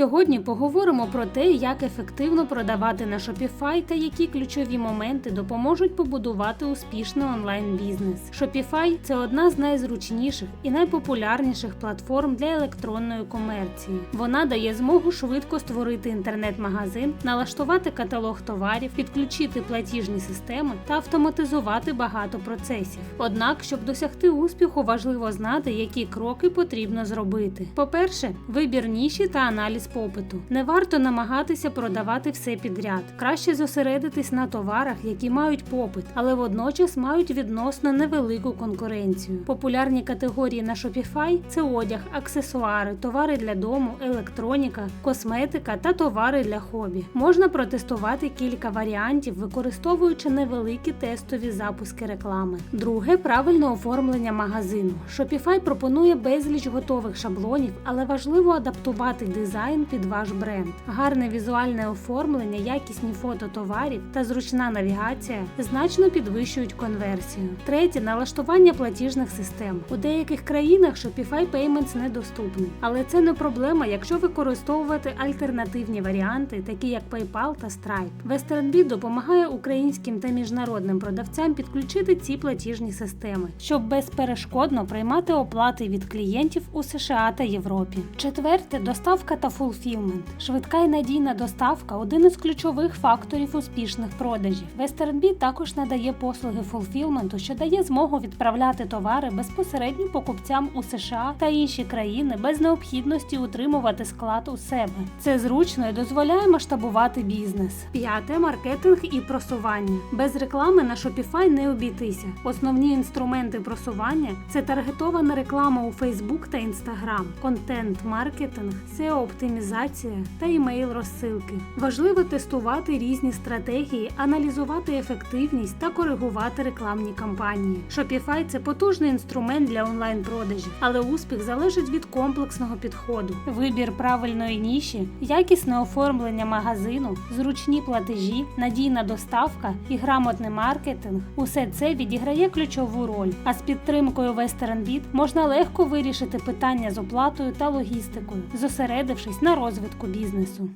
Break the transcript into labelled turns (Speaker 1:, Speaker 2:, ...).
Speaker 1: Сьогодні поговоримо про те, як ефективно продавати на Shopify та які ключові моменти допоможуть побудувати успішний онлайн-бізнес. Shopify – це одна з найзручніших і найпопулярніших платформ для електронної комерції. Вона дає змогу швидко створити інтернет-магазин, налаштувати каталог товарів, підключити платіжні системи та автоматизувати багато процесів. Однак, щоб досягти успіху, важливо знати, які кроки потрібно зробити. По-перше, вибір ніші та аналіз попиту. Не варто намагатися продавати все підряд. Краще зосередитись на товарах, які мають попит, але водночас мають відносно невелику конкуренцію. Популярні категорії на Shopify – це одяг, аксесуари, товари для дому, електроніка, косметика та товари для хобі. Можна протестувати кілька варіантів, використовуючи невеликі тестові запуски реклами. Друге правильне оформлення магазину. Shopify пропонує безліч готових шаблонів, але важливо адаптувати дизайн під ваш бренд. Гарне візуальне оформлення, якісні фото товарів та зручна навігація значно підвищують конверсію. Третє налаштування платіжних систем. У деяких країнах Shopify Payments недоступний, але це не проблема, якщо використовувати альтернативні варіанти, такі як PayPal та Stripe. WesternBit допомагає українським та міжнародним продавцям підключити ці платіжні системи, щоб безперешкодно приймати оплати від клієнтів у США та Європі. Четверте доставка та фулфілмент. Швидка і надійна доставка один із ключових факторів успішних продажів. WesternBit також надає послуги фулфілменту, що дає змогу відправляти товари безпосередньо покупцям у США та інші країни без необхідності утримувати склад у себе. Це зручно і дозволяє масштабувати бізнес. П'яте маркетинг і просування. Без реклами на Shopify не обійтися. Основні інструменти просування це таргетована реклама у Facebook та Instagram, контент-маркетинг, SEO-оптимізація та імейл розсилки. Важливо тестувати різні стратегії, аналізувати ефективність та коригувати рекламні кампанії. Shopify – це потужний інструмент для онлайн-продажів, але успіх залежить від комплексного підходу. Вибір правильної ніші, якісне оформлення магазину, зручні платежі, надійна доставка і грамотний маркетинг усе це відіграє ключову роль. А з підтримкою WesternBit можна легко вирішити питання з оплатою та логістикою, зосередившись на розвитку бізнесу.